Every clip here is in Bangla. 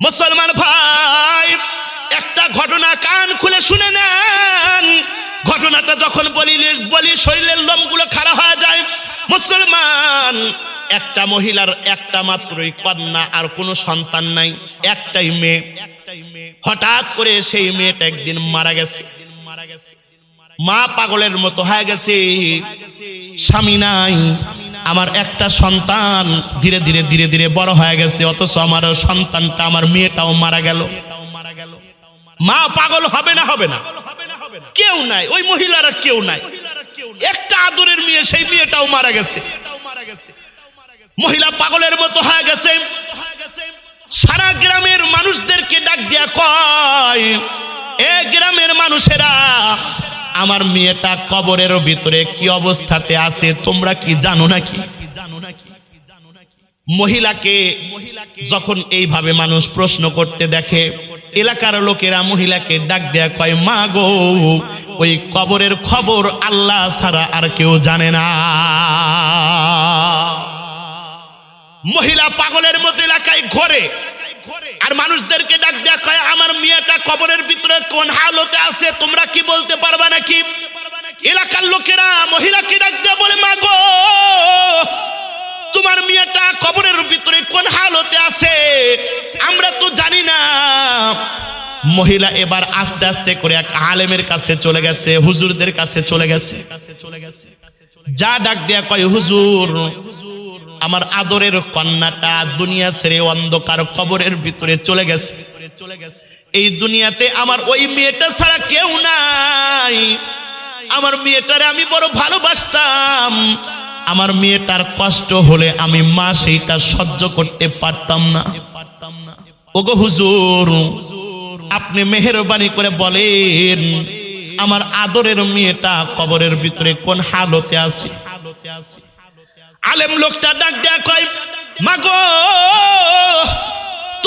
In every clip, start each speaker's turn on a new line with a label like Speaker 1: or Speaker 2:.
Speaker 1: মুসলমান ভাই, একটা ঘটনা কান খুলে শুনে নেন। ঘটনাটা যখন বলি বলি শরীরের লোমগুলো খারাপ হয়ে যায়। মুসলমান, একটা মহিলার একটা মাত্রই কন্যা আর কোনো সন্তান নাই, একটাই মেয়ে। হঠাৎ করে সেই মেয়েটা একদিন মারা গেছে। মা পাগলের মতো হয়ে গেছে। স্বামী নাই। আমার একটা সন্তান ধীরে ধীরে ধীরে ধীরে বড় হয়ে গেছে, অথচ আমার সন্তানটা আমার মেয়েটাও মারা গেল। মা পাগল হবে না হবে না? কেউ নাই, ওই মহিলারা কেউ নাই। একটা আদরের মেয়ে, সেই মেয়েটাও মারা গেছে। মহিলা পাগলের মতো হয়ে গেছে। সারা গ্রামের মানুষদেরকে ডাক দিয়া কয়, এ গ্রামের মানুষেরা আমার মেয়েটা কবরের ভিতরে কি অবস্থাতে আছে, তোমরা কি জানো নাকি? মহিলাকে যখন এইভাবে মানুষ প্রশ্ন করতে দেখে, এলাকার লোকেরা মহিলাকে ডাক দেয়া কয়, মা গো, ওই কবরের খবর আল্লাহ ছাড়া আর কেউ জানে না। মহিলা পাগলের মতো এলাকায় ঘরে, আর মানুষদেরকে ডাক দেয়া কয় মেয়েটা কবরের ভিতরে কোন হালতে আছে, তোমরা কি বলতে পারবা নাকি? এলাকার লোকেরা, মহিলাকে ডাক দেয়া বলে মা গো তোমার মেয়েটা কবরের ভিতরে কোন হালতে আছে? আমরা তো জানি না। মহিলা এবার আস্তে আস্তে করে এক আলেমের কাছে চলে গেছে, হুজুরদের কাছে চলে গেছে। যা ডাক দেয়া কয়, হুজুর, আমার আদরের কন্যাটা দুনিয়া ছেড়ে অন্ধকার কবরের ভিতরে চলে গেছে চলে গেছে। এই দুনিয়াতে আমার ওই মেয়েটা ছাড়া কেউ নাই। আমার মেয়েটারে আমি বড় ভালোবাসতাম। আমার মেয়েটার কষ্ট হলে আমি মা সেইটা সহ্য করতে পারতাম না। ওগো হুজুর, আপনি মেহরবানি করে বলেন, আমার আদরের মেয়েটা কবরের ভিতরে কোন হালতে আছে? আলেম লোকটা ডাক দেয়া কয় মাগো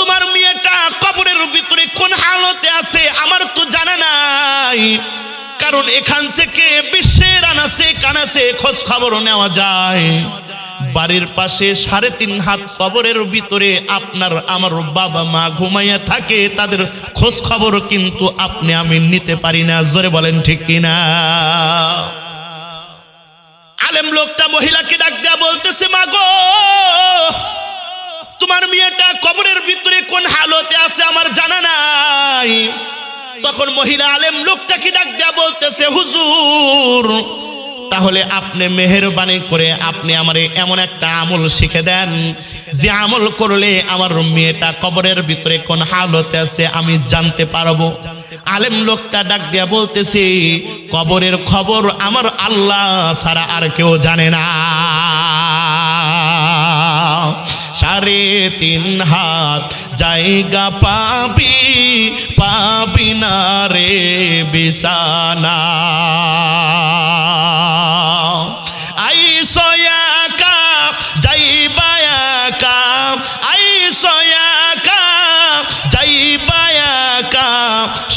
Speaker 1: তোমার মেয়েটা কবরের ভিতরে কোন হালতে আছে আমার তো জানা নাই। কারণ এখান থেকে বিশ্বের আনাসে কানাসে খোঁজ খবর নেওয়া যায়। বাড়ির পাশে সাড়ে তিন হাত কবরের ভিতরে আপনার আমার বাবা মা ঘুমাইয়া থাকে, তাদের খোঁজ খবর কিন্তু আপনি আমি নিতে পারি না। জোরে বলেন ঠিক কিনা? আলেম লোকটা মহিলাকে ডাক দেয়া বলতেছে, মা গো তোমার মেয়েটা কবরের ভিতরে কোন হালতে আছে আমার জানা নাই। তখন মহিলা আলেম লোকটাকে ডাক দেয়া বলতেছে, হুজুর, তাহলে আপনি মেহরবানি করে আপনি আমারে এমন একটা আমল শিখে দেন, যে আমল করলে আমার মেয়েটা কবরের ভিতরে কোন হালতে আছে আমি জানতে পারব? আলেম লোকটা ডাক দিয়া বলতেছে, কবরের খবর আমার আল্লাহ ছাড়া আর কেউ জানে না। সাড়ে তিন হাত জায়গা পাবি পাবি না রে বিছানা।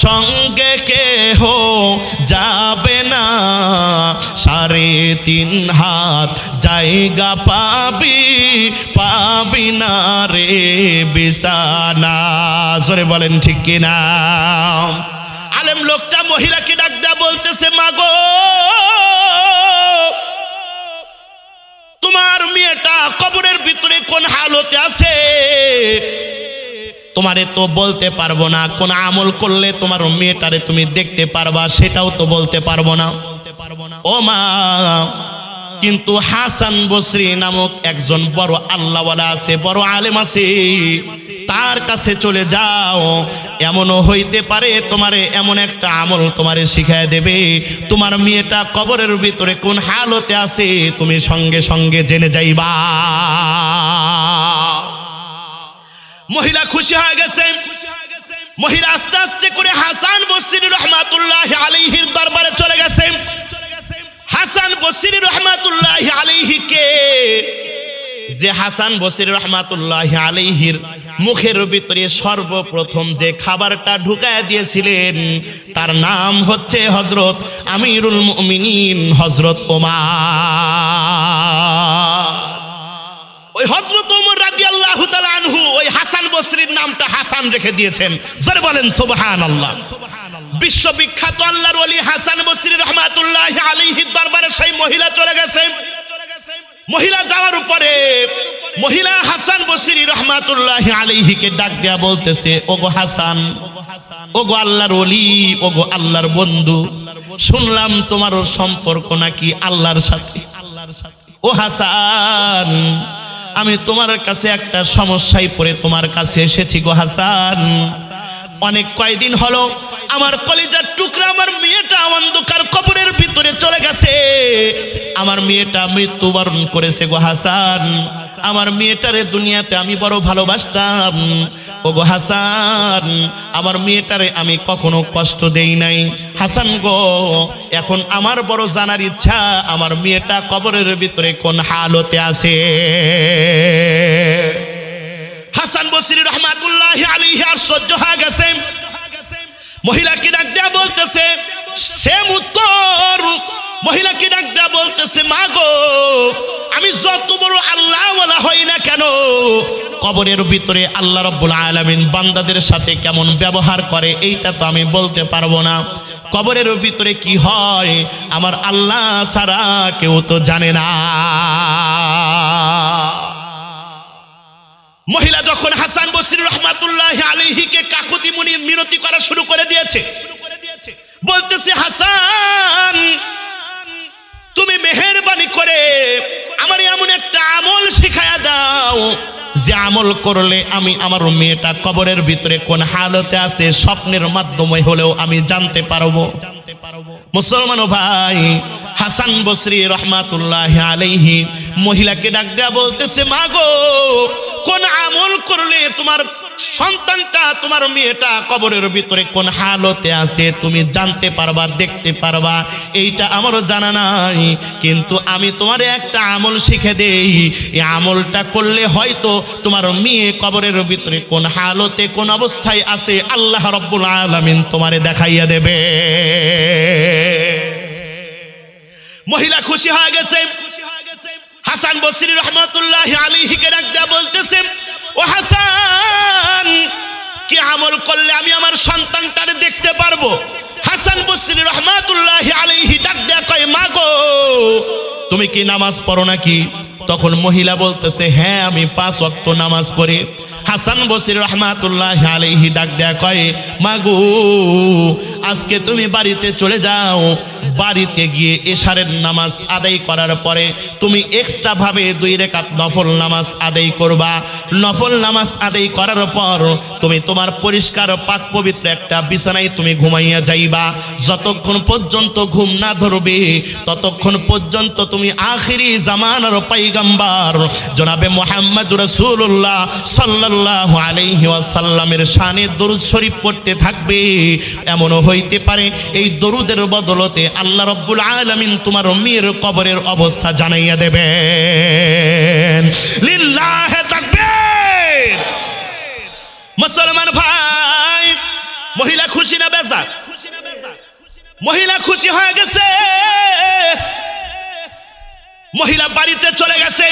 Speaker 1: সঙ্গে কেহ যাবে না। সাড়ে তিন জায়গা পাবি পাবি না রে বিছানা। জোরে বলেন ঠিক কিনা? আলেম লোকটা মহিলাকে ডাক দেয়া বলতেছে, মাগো, তোমার মেয়েটা কবরের ভিতরে কোন হালতে আছে? তোমারে তো বলতে পারব না, কোন আমল করলে তোমার মেয়েটারে তুমি দেখতে পারবা, সেটাও তো বলতে পারব না। ও মা কিন্তু হাসান বসরি নামক একজন বড় আল্লাহওয়ালা আছে, বড় আলেম আছে। তার কাছে চলে যাও, এমনও হইতে পারে তোমারে এমন একটা আমল তোমারে শিখায় দেবে। তোমার মেয়েটা কবরের ভিতরে কোন হালতে আছে, তুমি সঙ্গে সঙ্গে জেনে যাইবা। মহিলা খুশি হয়ে গেছে। মহিলা আস্তে আস্তে করে হাসান বসির রহমাতুল্লাহ আলাইহির দরবারে চলে গেছে। হাসান বসির রহমাতুল্লাহ আলাইহিকে। যে হাসান বসির রহমাতুল্লাহ আলাইহির মুখের ভিতরে সর্বপ্রথম যে খাবারটা ঢুকায় দিয়েছিলেন, তার নাম হচ্ছে হজরত আমিরুল মুমিনিন হজরত ওমা ওই হজরত আল্লাহ আনহু ওই হাসান বসরির নামটা হাসান রেখে দিয়েছেন। জোরে বলেন সুবহানাল্লাহ। বিশ্ববিখ্যাত আল্লাহর ওলি হাসান বসরি রহমাতুল্লাহ আলাইহির দরবারে সেই মহিলা চলে গেছে। মহিলা যাওয়ার উপরে মহিলা হাসান বসরি রহমাতুল্লাহ আলাইহিকে ডাক দেয়া বলতেছে ওগো হাসান ওগো আল্লাহর ওলি ওগো আল্লাহর বন্ধু শুনলাম তোমার সম্পর্ক নাকি আল্লাহর সাথে? ও হাসান আমি তোমার কাছে একটা সমস্যায় পড়ে তোমার কাছে এসেছি গো হাসান। অনেক কয়দিন হলো আমার কলিজার টুকরা আমার মেয়েটা অন্ধকার কবরের ভিতরে চলে গেছে। আমার মেয়েটা মৃত্যুবরণ করেছে গো হাসান। আমার মেয়েটারে দুনিয়াতে আমি বড় ভালোবাসতাম। ও গো হাসান, আমার মেয়েটারে আমি কখনো কষ্ট দেই নাই। হাসান গো, এখন আমার বড় জানার ইচ্ছা, আমার মেয়েটা কবরের ভিতরে কোন হালতে আছে? হাসান বসির রহমাতুল্লাহ আলাইহি আর সহ্য হয়ে গেছে। মহিলাকে ডাক দেয়া বলতেছে, সেম উত্তর মহিলাকে ডাক দেয়া বলতেছে, মা গো, আমি যত বড় আল্লাহ হই না কেন, কবরের ভিতরে আল্লাহ রব্বুল আলামিন বান্দাদের সাথে কেমন ব্যবহার করে, এইটা তো আমি বলতে পারব না। কবরের ভিতরে কি হয়, আমার আল্লাহ ছাড়া কেউ তো জানে না। মহিলা যখন হাসান বসির রহমাতুল্লাহ আলিহিকে কাকুতি মুনি মিনতি করা শুরু করে দিয়েছে, বলতেছে, হাসান তুমি মেহেরবানি করে আমার এমন একটা আমল শিখায়া দাও যে আমল করলে আমি আমার মেয়েটা কবরের ভিতরে কোন হালতে আছে, স্বপ্নের মাধ্যমে হলেও আমি জানতে পারব। মুসলমান ভাই, হাসান বসরি রহমাতুল্লাহ আলাইহি মহিলাকে ডাক দেয়া বলতেছে, মাগো, কোন আমল করলে তোমার সন্তানটা তোমার মেয়েটা কবরের ভিতরে কোন হালতে আছে, তুমি জানতে পারবা, দেখতে পারবা। এইটা আমারও জানা নাই, কিন্তু আমি তোমার একটা আমল শিখে দেই। এই আমলটা করলে হয়তো তোমার মেয়ে কবরের ভিতরে কোন হালতে, কোন অবস্থায় আছে, আল্লাহ রব্বুল আলামিন তোমারে দেখাইয়া দেবে। মহিলা খুশি হয়ে গেছে। হাসান বসরি রহমতুল্লাহ আলীকে ডাক দেয়া বলতেছে ও হাসান, কি আমল করলে আমি আমার সন্তানটারে দেখতে পারব? হাসান বসরি রহমাতুল্লাহ আলীহি ডাক দেয়া কয় মাগো তুমি কি নামাজ পড়ো নাকি? তখন মহিলা বলতেছে হ্যাঁ আমি পাঁচ ওয়াক্ত নামাজ পড়ি। হাসান বসির রহমাতুল্লাহ আলাইহি ডাক দেয়া কয় মাগো আজকে তুমি বাড়িতে চলে যাও। বাড়িতে গিয়ে এশারের নামাজ আদায় করার পরে তুমি এক্সট্রা ভাবে দুই রেখাত নফল নামাজ আদায় করবা। নফল নামাজ আদায় করার পর তুমি তোমার পরিষ্কার পাক পবিত্র একটা বিছানায় তুমি ঘুমাইয়া যাইবা। যতক্ষণ পর্যন্ত ঘুম না ধরবে, ততক্ষণ পর্যন্ত তুমি আখিরি জামানার পাইগাম্বার। জনাবে মোহাম্মদ রসুল্লাহ সাল্লাল্লাহু আলাইহি ওয়াসাল্লামের শানে দরুদ শরীফ পড়তে থাকবে। এমনও হইতে পারে, এই দরুদের বদলতে আল্লাহ রব্বুল আলামিন তোমার মেয়ের কবরের অবস্থা জানাইয়া তাকবীর! মুসলমান ভাই, মহিলা খুশি না বেজার? মহিলা খুশি হয়ে গেছে। মহিলা বাড়িতে চলে গেছে।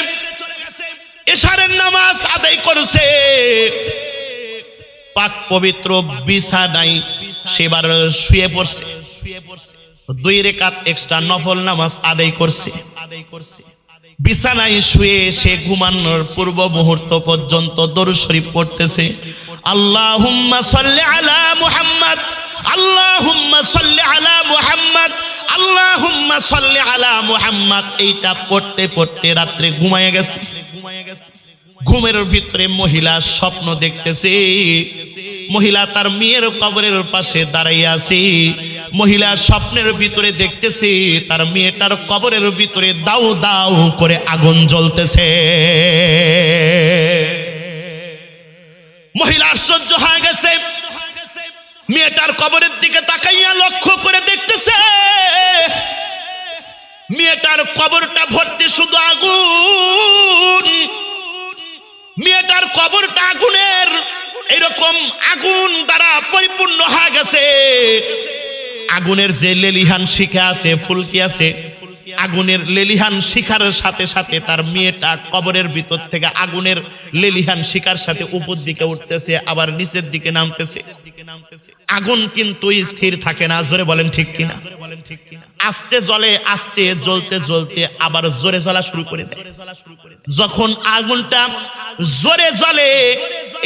Speaker 1: এশারের নামাজ আদায় করছে। পাক পবিত্র বিছানায় সেবার শুয়ে পড়ছে। দুই রেকাত এক্সট্রা নফল নামাজ আদায় করছে। বিছানায় শুয়ে সে ঘুমানোর পূর্ব মুহূর্ত পর্যন্ত দরুদ শরীফ পড়তেছে। আল্লাহুম্মা সাল্লি আলা মুহাম্মদ, আল্লাহুম্মা সাল্লি আলা মুহাম্মদ, আল্লাহুম্মা সাল্লি আলা মুহাম্মদ। এইটা পড়তে পড়তে রাত্রে ঘুমায় গেছে। ঘুমের ভিতরে মহিলা স্বপ্ন দেখতেছে। মহিলা তার মেয়ের কবরের পাশে দাঁড়াইয়া আছে। মহিলা স্বপ্নের ভিতরে দেখতেছে, তার মেয়েটার কবরের ভিতরে দাউ দাউ করে আগুন জ্বলতেছে। মহিলা আশ্চর্য হয়ে গেছে। মেয়েটার কবরের দিকে তাকাইয়া লক্ষ্য করে দেখতেছে। মেয়েটার কবরটা ভর্তি শুধু আগুন। মেয়েটার কবরটা আগুনের। এরকম আগুন দ্বারা পরিপূর্ণ হয়ে গেছে। আগুনের যে লেলিহান শিখা আছে, ফুলকি আছে, আগুনের লেলিহান শিখার সাথে সাথে তার মেয়েটা কবরের ভিতর থেকে আগুনের লেলিহান শিখার সাথে উপর দিকে উঠতেছে, আবার নিচের দিকে নামতেছে। আগুন কিন্তু স্থির থাকে না, জোরে বলেন ঠিক কিনা? আস্তে জ্বলে আস্তে জ্বলতে জ্বলতে আবার জোরে জ্বলা শুরু করে দেয়। যখন আগুনটা জোরে জ্বলে,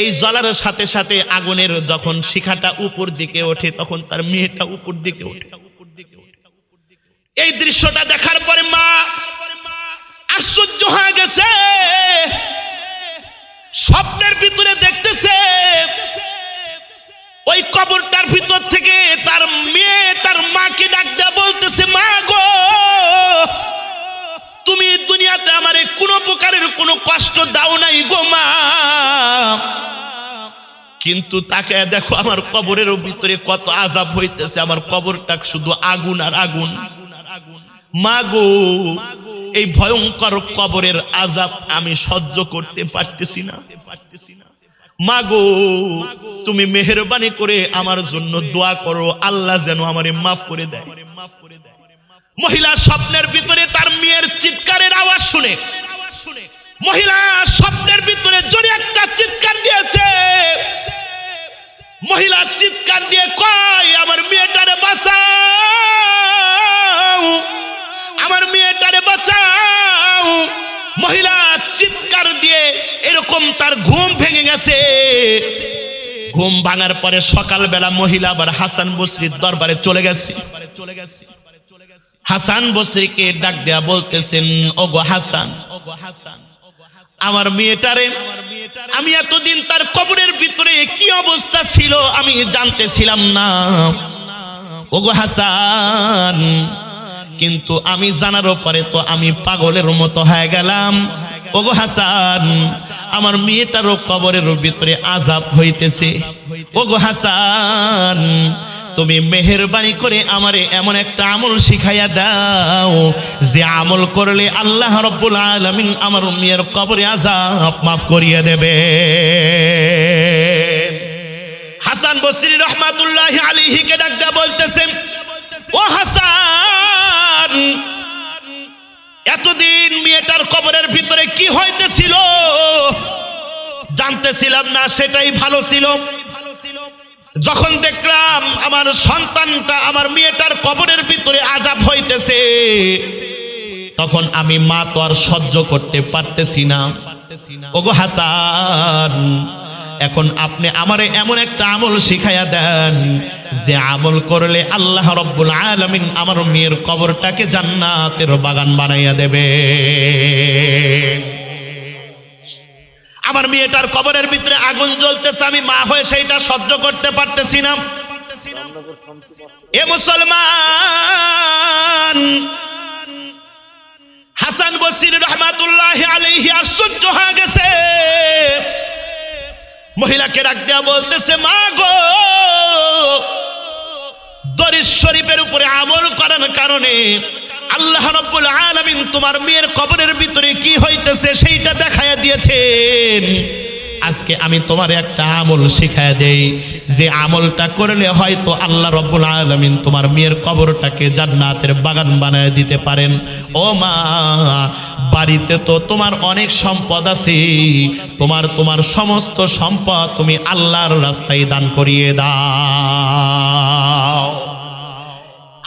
Speaker 1: এই জ্বলার সাথে সাথে আগুনের যখন শিখাটা উপর দিকে ওঠে, তখন তার মেয়েটা উপর দিকে ওঠে। এই দৃশ্যটা দেখার পরে মা আশ্চর্য হয়ে গেছে। স্বপ্নের ভিতরে দেখতেছে ওই কবরটার ভিতর থেকে তার মেয়ে, তার মাকে ডাক দেয়া বলতেছে, মা গো, তুমি দুনিয়াতে আমারে কোনো প্রকারের কোনো কষ্ট দাও নাই গো মা। কিন্তু তাকে দেখো আমার কবরের ভিতরে কত আজাব হইতেছে, আমার কবরটা শুধু আগুন আর আগুন। মা গো, এই ভয়ঙ্কর কবরের আজাব আমি সহ্য করতে পারতেছি না। মা গো তুমি মেহরবানি করে আমার জন্য দোয়া করো, আল্লাহ যেন আমারে মাফ করে দেয়। মহিলা স্বপ্নের ভিতরে তার মেয়ের চিৎকারের আওয়াজ শুনে। মহিলা স্বপ্নের ভিতরে জোরে একটা চিৎকার দিয়েছে। মহিলা চিৎকার দিয়ে কয়, আমার মেয়েটারে বাঁচাও, আমার মেয়েটারে বাঁচাও। মহিলা চিৎকার দিয়ে এরকম তার ঘুম ভেঙে গেছে। ঘুম ভাঙার পরে সকালবেলা মহিলা আবার হাসান বসরির দরবারে চলে গেছে। হাসান বসরিকে ডাক দেয়া বলতেছেন, ওগো হাসান ওগো হাসান আমার মেয়েটারে, আমি এতদিন তার কবরের ভিতরে কি অবস্থা ছিল আমি জানতেছিলাম না। ওগো হাসান কিন্তু আমি জানার পরে তো আমি পাগলের মতো হয়ে গেলাম। ওগো হাসান, আমার মেয়েটারও কবরের ভিতরে আজাব হইতেছে। ওগো হাসান, তুমি মেহরবানি করে আমারে এমন একটা আমল শিখাইয়া দাও, যে আমল করলে আল্লাহ রব্বুল আলামিন আমার মেয়ের কবরে আজাব মাফ করিয়া দেবে। হাসান বসরি রহমাতুল্লাহ আলাইহিকে ডাক দেয়া বলতেছেন ও হাসান এতদিন মেয়েটার কবরের ভিতরে কি হইতেছিল? জানতেছিলাম না, সেটাই ভালো ছিল। যখন দেখলাম আমার সন্তানটা আমার মেয়েটার কবরের ভিতরে আজাব হইতেছে, তখন আমি মা তো আর সহ্য করতে পারতেছি না। ওগো হাসান এখন আপনি আমারে এমন একটা আমল শিখাইয়া দেন, যে আমল করলে আল্লাহ রব্বুল আলামিন আমার মেয়ের কবরটাকে জান্নাতের বাগান বানাইয়া দেবে। আমার মেয়েটার কবরের ভিতরে আগুন জ্বলতেছে, আমি মা হয়ে সেইটা সহ্য করতে পারতেছি না। এ মুসলমান, হাসান বসির রহমাতুল্লাহ আলাইহি আশ্চর্য হয়ে গেছে। মহিলাকে রাখ বলতেছে, মা গো শরীফের উপরে আমল করার কারণে আল্লাহ রব্বুল আলামিন তোমার মেয়ের কবরের ভিতরে কি হইতেছে সেইটা দেখায়া দিয়েছেন। আজকে আমি তোমার একটা আমল শিখায় দেই। যে আমলটা করলে হয়তো আল্লাহ রব্বুল আলামিন তোমার মেয়ের কবরটাকে জান্নাতের বাগান বানায় দিতে পারেন। ও মা বাড়িতে তো তোমার অনেক সম্পদ আছে। তোমার তোমার সমস্ত সম্পদ তুমি আল্লাহর রাস্তায় দান করিয়ে দাও।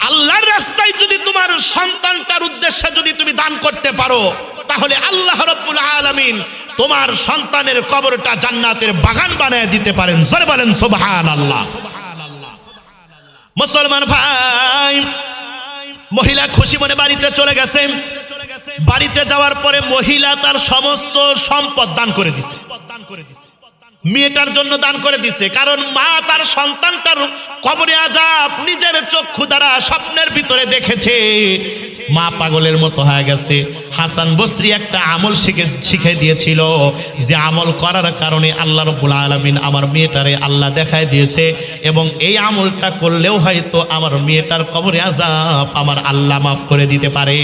Speaker 1: আল্লাহর রাস্তায় যদি তোমার সন্তানটার উদ্দেশ্যে যদি তুমি দান করতে পারো, তাহলে আল্লাহ রব্বুল আলামিন তোমার সন্তানের কবরটা জান্নাতের বাগান বানায় দিতে পারেন। জোরে বলেন সুবহান আল্লাহ মুসলমান ভাই, মহিলা খুশি মনে বাড়িতে চলে গেছে। বাড়িতে যাওয়ার পরে মহিলা তার সমস্ত সম্পদ দান করে দিছে। মেয়েটার জন্য দান করে দিছে। কারণ মা তার সন্তানটার কবরে আজাব নিজের চক্ষু দ্বারা স্বপ্নের ভিতরে দেখেছে। মা পাগলের মতো হয়ে গেছে। হাসান বসরি একটা আমল শিখে শিখে দিয়েছিল যে আমল করার কারণে আল্লাহ রব্বুল আলমিন আমার মেয়েটারে আল্লাহ দেখায় দিয়েছে এবং এই আমলটা করলেও হয়তো আমার মেয়েটার কবরে আজাব আমার আল্লাহ মাফ করে দিতে পারে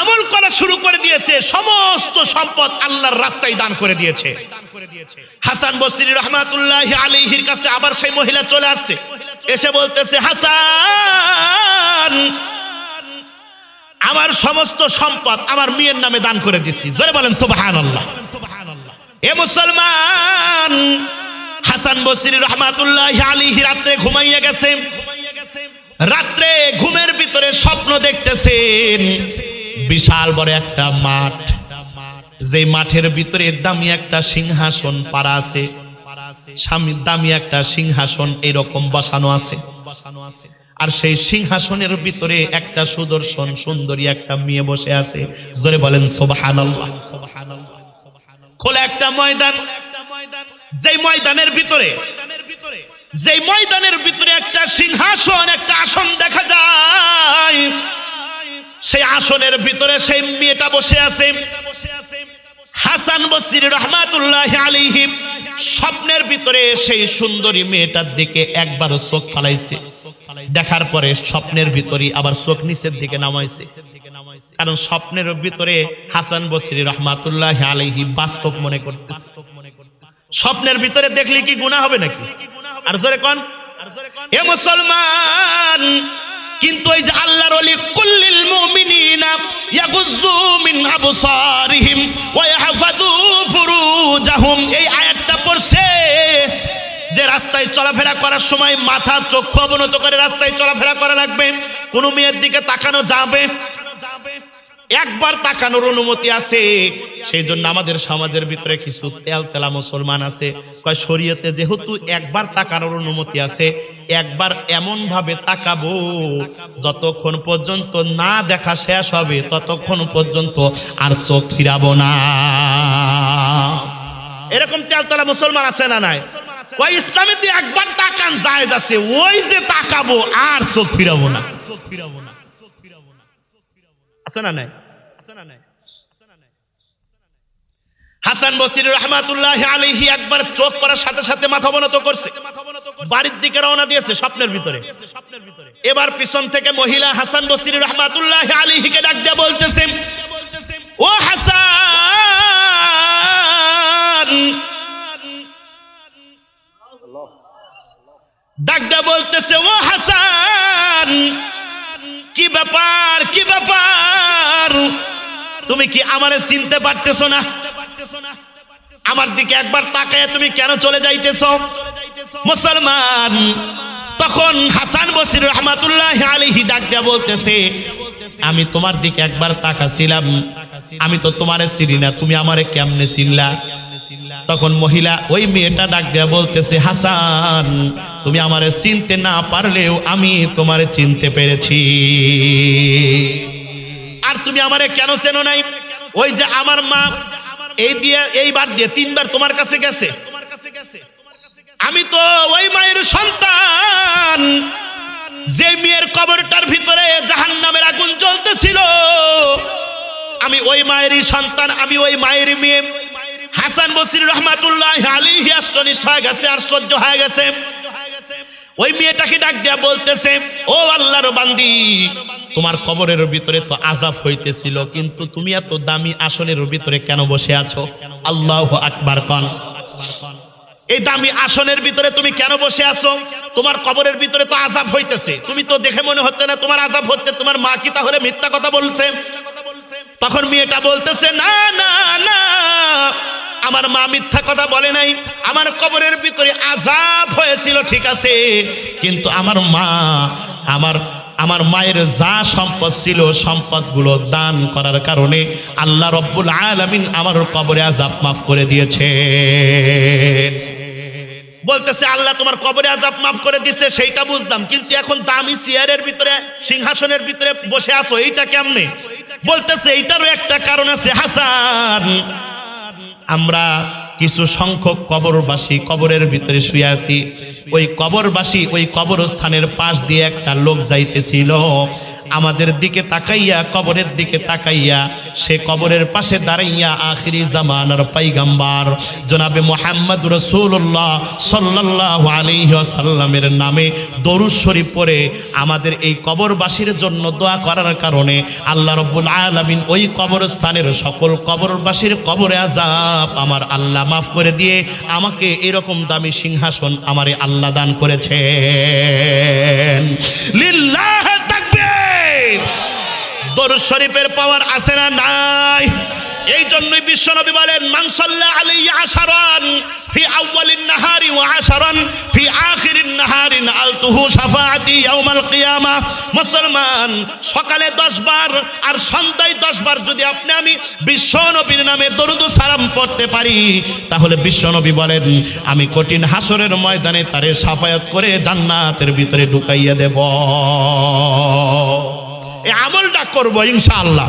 Speaker 1: আমল করা শুরু করে দিয়েছে, সমস্ত সম্পদ আল্লাহর রাস্তায় দান করে দিয়েছে। হাসান বসরি রহমাতুল্লাহ আলিহির কাছে আবার সেই মহিলা চলে আসছে। এসে বলতেছে, হাসান, আমার সমস্ত সম্পদ আমার মেয়ের নামে দান করে দিছি। জোরে বলেন, সুবহানাল্লাহ। এ মুসলমান, হাসান বসরি রহমাতুল্লাহ আলিহি রাত্রে ঘুমাইয়া গেছে। রাত্রে ঘুমের ভিতরে স্বপ্ন দেখতেছেন। বিশাল বড় একটা মাঠ। যে মাঠের ভিতরে দামি একটা সিংহাসন পারা আছে। স্বামী দামি একটা সিংহাসন এরকম বসানো আছে। আর সেই সিংহাসনের ভিতরে একটা সুদর্শন সুন্দরী একটা মেয়ে বসে আছে। জোরে বলেন, সুবহানাল্লাহ। খোলা একটা ময়দান। যেই ময়দানের ভিতরে, যেই ময়দানের ভিতরে একটা সিংহাসন, একটা আসন দেখা যায়। সেই আসনের ভিতরে সেই মেয়েটা বসে আছে। হাসান বসির রহমাতুল্লাহ আলিহি স্বপ্নের ভিতরে সেই সুন্দরী মেয়েটার দিকে একবার চোখ ফালাইছে। দেখার পরে স্বপ্নের ভিতরে আবার চোখ নিচের দিকে নামাইছে। কারণ স্বপ্নের ভিতরে হাসান বসরি রহমাতুল্লাহ আলিহি বাস্তব মনে করতেছে। স্বপ্নের ভিতরে দেখলে কি গুণা হবে নাকি? আর জোরে কোন। এ মুসলমান কিন্তু এই যে আল্লাহর অলি কুল্লিল মুমিনিনা ইয়াগুজ্জু মিন আবসারিহিম ওয়া ইয়াহফাযু ফুরুজাহুম। এই আয়াতটা পড়ছে যে রাস্তায় চলাফেরা করার সময় মাথা, চক্ষু অবনত করে রাস্তায় চলাফেরা করা লাগবে। কোনো মেয়ের দিকে তাকানো যাবে। একবার তাকানোর অনুমতি আছে। সেই জন্য আমাদের সমাজের ভিতরে কিছু তেল তেলা মুসলমান আছে। কয়, শরীয়তে যেহেতু একবার তাকানোর অনুমতি আছে, একবার এমন ভাবে তাকাবো, যতক্ষণ পর্যন্ত না দেখা শেষ হবে, ততক্ষণ পর্যন্ত আর চোখ ফিরাবো না। এরকম তেলতলা মুসলমান আছে না নাই? ওই ইসলামেতে একবার তাকান, জায়েজ আছে, ওই যে তাকাবো আর চোখ ফিরাবো না চোখ ফিরাবো না। আছে না নাই? হাসান বসির রহমাতুল্লাহ একবার চোখ সাথে সাথে মাথা অবনত করছে। বাড়ির দিকে রওনা দিয়েছে স্বপ্নের ভিতরে। এবার পিছন থেকে মহিলা হাসান বসির রহমাতুল্লাহ ডাক দিয়ে ও হাসান! ডাক দিয়ে বলতেছে, ও হাসান! ব্যাপার? কি ব্যাপার? তুমি কি আমারে চিনতে পারতেছো না? আমার দিকে একবার তাকায় তুমি কেন চলে যাইতেছ? মুসলমান, তখন হাসান বসির রহমাতুল্লাহ আলিহি ডাক দিয়া বলতেছে, আমি তোমার দিকে একবার তাকাছিলাম। আমি তো তোমারে চিনি না, তুমি আমারে কেমনে চিনলা? তখন মহিলা, ওই মেয়েটা ডাক দেয়া বলতেছে, হাসান, তুমি আমারে চিনতে না পারলেও আমি তোমারে চিনতে পেরেছি। আর তুমি আমারে কেন চেনো নাই? ওই যে আমার মা, এই দিয়ে, এইবার দিয়ে, তিনবার তোমার কাছে গেছে। আমি তো ওই মায়ের সন্তান, যে মেয়ের কবরটার ভিতরে জাহান নামের আগুন জ্বলতেছিল। আমি ওই মায়েরই সন্তান, আমি ওই মায়ের মেয়ে। হাসান বসির রহমাতুল্লাহ আলী হিয়াস্টনিষ্ঠ হয়ে গেছে, আশ্চর্য হয়ে গেছে। ওই মেয়েটাকে ডাক দেয়া বলতেছে, ও আল্লাহর বান্দি, তোমার কবরের ভিতরে তো আজাব হইতেছিল, কিন্তু তুমি এত দামি আসনের ভিতরে কেন বসে আছো? আল্লাহ আকবার কন। এই দামি আসনের ভিতরে তুমি কেন বসে আছো? তোমার কবরের ভিতরে তো আজাব হইতেছে। তুমি তো দেখে মনে হচ্ছে না তোমার আজাব হচ্ছে, তোমার মা কি তাহলে মিথ্যা কথা বলছে? তখন মেয়েটা বলতেছে, না না না আমার মা মিথ্যা কথা বলে নাই, আমার কবরের ভিতরে আজাব হয়েছিল, ঠিক আছে? কিন্তু আমার মা, আমার আমার মায়ের যা সম্পদ ছিল, সম্পদগুলো দান করার কারণে আল্লাহ রব্বুল আলামিন আমার কবরে আজাব মাফ করে দিয়েছে বলতেছে, আল্লাহ তোমার কবরে আজাব মাফ করে দিছে, সেইটা বুঝতাম কিন্তু এখন দামি চেয়ারের ভিতরে, সিংহাসনের ভিতরে বসে আছো, এইটা কেমনে? বলতেছে, এইটারও একটা কারণ আছে, হাসান আমরা কিছু সংখ্যক কবরবাসী কবরের ভিতরে শুয়ে আছি। ওই কবরবাসী ওই কবরস্থানের পাশ দিয়ে একটা লোক যাইতেছিল। আমাদের দিকে তাকাইয়া, কবরের দিকে তাকাইয়া, সে কবরের পাশে দাঁড়াইয়া আখিরি জামানার পাইগাম্বার। জনাবে মোহাম্মদ রসুল্লাহ সাল্লাহ আলিহাসাল্লামের নামে দরুদ শরীফ পরে আমাদের এই কবরবাসীর জন্য দোয়া করার কারণে আল্লাহ রব্বুল আলমিন ওই কবরস্থানের সকল কবরবাসীর কবরে আজাব আমার আল্লাহ মাফ করে দিয়ে আমাকে এরকম দামি সিংহাসন আমারে আল্লাহ দান করেছেন। লিল্লাহ দরুদ শরীফের পাওয়ার আছে না নাই? এই জন্যই বিশ্বনবী বলেন মানসাল্লাহ আলী আশারান ফি আউয়ালিন নাহারি ওয়া আশারান ফি আখিরিন নাহারি আলতুহু শাফাআতি ইয়াউমাল কিয়ামা। মুসলমান, সকালে 10 বার আর সন্ধ্যায় 10 বার যদি আপনি আমি বিশ্বনবীর নামে দরুদ ও সালাম পড়তে পারি, তাহলে বিশ্বনবী বলেন, আমি কঠিন হাসরের ময়দানে তারে সাফায়াত করে জান্নাতের ভিতরে ঢুকাইয়া দেব। এই আমলটা করব ইনশাআল্লাহ।